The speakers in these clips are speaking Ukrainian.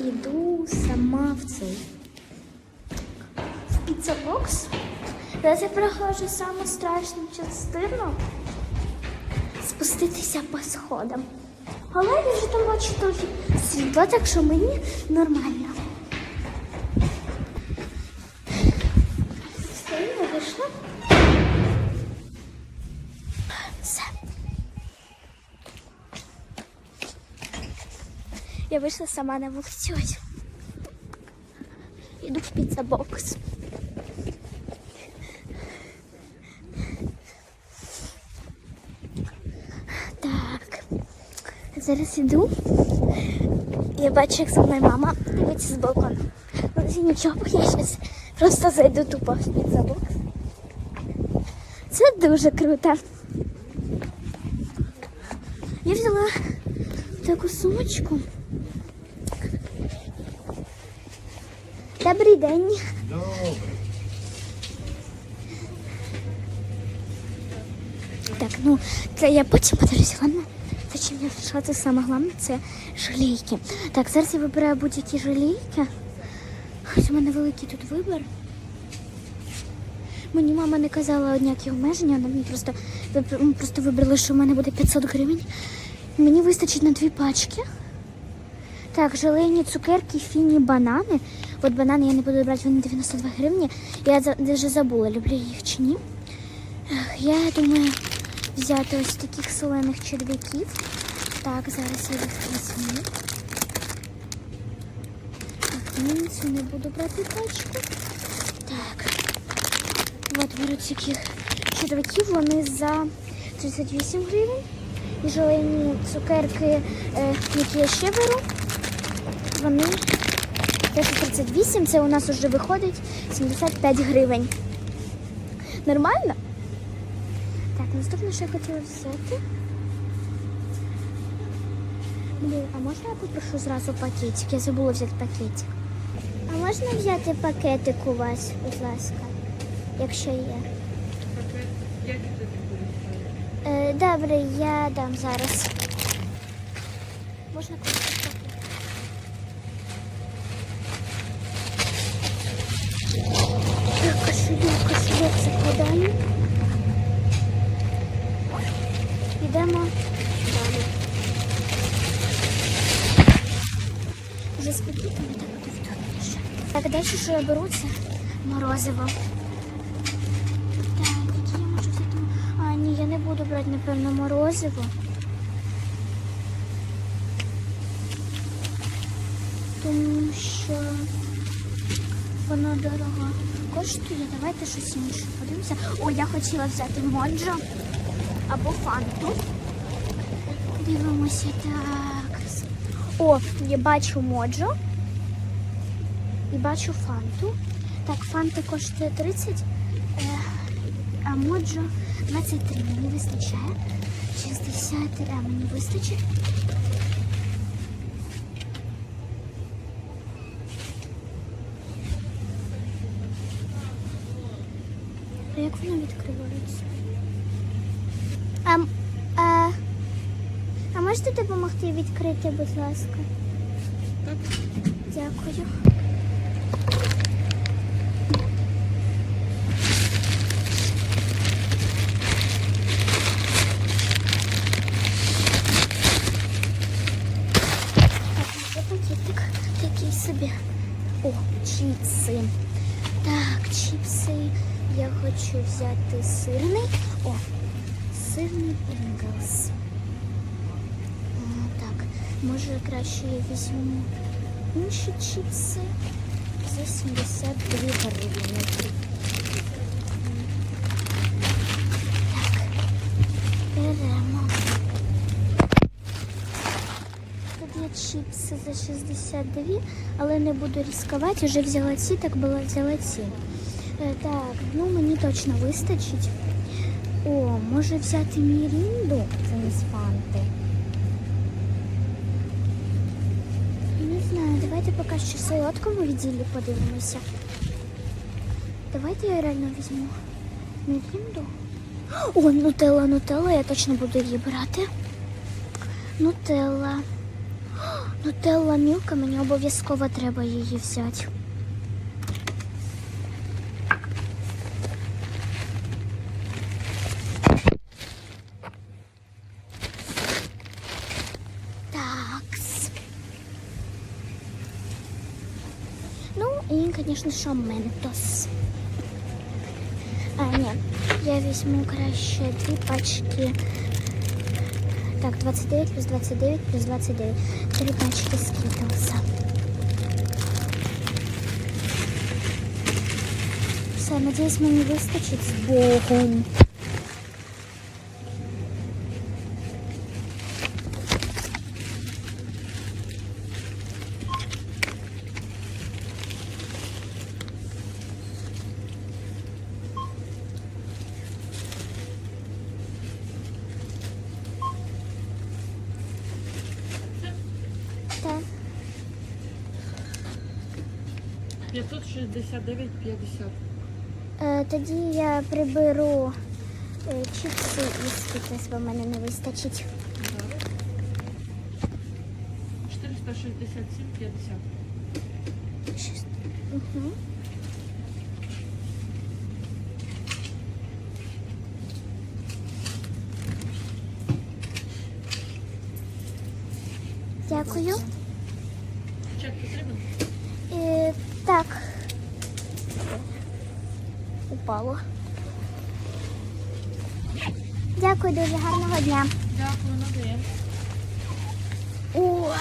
іду сама в цей в піцабокс. Зараз я проходжу саму страшну частину спуститися по сходам. Але я вже там бачу трохи світла, так що мені нормально. Я вийшла сама на вулицю. Іду в піцабокс. Так. Зараз іду. Я бачу, як за мною мама дивиться з балкону. Але нічого, я зараз просто зайду тупо в піцабокс. Це дуже круто. Я взяла таку сумочку. Добрий день. Добре. Так, ну це я потім подивлюся, ладно? Чим я прийшла, це саме головне, це жалійки. Так, зараз я вибираю будь-які жалійки. Ось у мене великий тут вибір. Мені мама не казала ніякі обмеження, вона мені просто, просто вибрали, що в мене буде 500 гривень. Мені вистачить на дві пачки. Так, желейні цукерки, фіні банани. От банани я не буду брати, вони 92 гривні. Я вже забула, люблю їх чи ні. Я думаю взяти ось таких солених черв'яків. Так, зараз я їх візьму. Так, ні, цю не буду брати пачку. Так. От беру таких черв'яків, вони за 38 гривень. І желейні цукерки, е, які я ще беру, вони теж 38, це у нас вже виходить 75 гривень. Нормально? Так, наступне, що я хотіла взяти. Блін, а можна я попрошу зразу пакетик? Я забула взяти пакетик. А можна взяти пакетик у вас, будь ласка, якщо є? Е, добре, я дам зараз. Можна просто закладаємо. Йдемо далі. Вже з пакетами так буде. Так, далі що я беру, це морозиво. Так, які я можу взяти? А, ні, я не буду брати, напевно, морозиво. Тому що воно дорого коштує. Давайте щось інше подивимося. О, я хотіла взяти моджо або фанту. Дивимося так. О, я бачу моджо і бачу фанту. Так, фанта коштує 30, е, а моджо 23. Мені вистачає. 60, а мені вистачить. Як воно відкривається? А, а, а можете допомогти відкрити, будь ласка? Так. Дякую. Так, це пакетик такий собі. О, чіпси. Так, чіпси. Я хочу взяти сирний. О, сирний Pringles. Так, може краще я візьму інші чіпси за 72 гривні. Так, беремо. Тут є чіпси за 62, але не буду ризикувати. Вже взяла ці, так було взяла ці. Е, Так, ну мені точно вистачить. О, може взяти мірінду замість фанти. Не знаю, давайте поки що в солодкому відділі подивимося. Давайте я реально візьму мірінду. О, нутелла, нутелла, я точно буду її брати. Нутелла. Нутелла Мілка, мені обов'язково треба її взяти. Ну і, звісно, що Ментос. А, ні, я візьму краще дві пачки. Так, 29 плюс 29 плюс 29. Три пачки скитлса. Все, надіюсь, мені вистачить з Богом. Так. 569,50. Е, тоді я приберу е, чіпси і скитлс, бо мене не вистачить. 467,50. Шість. Угу. Дякую. Чек потрібен? Е, так. Упало. Дякую дуже гарного дня. Дякую, надаємо. Ой.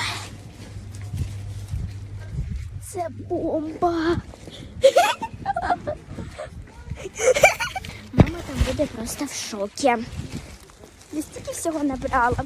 Це бомба. Мама там буде просто в шокі. Я стільки всього набрала.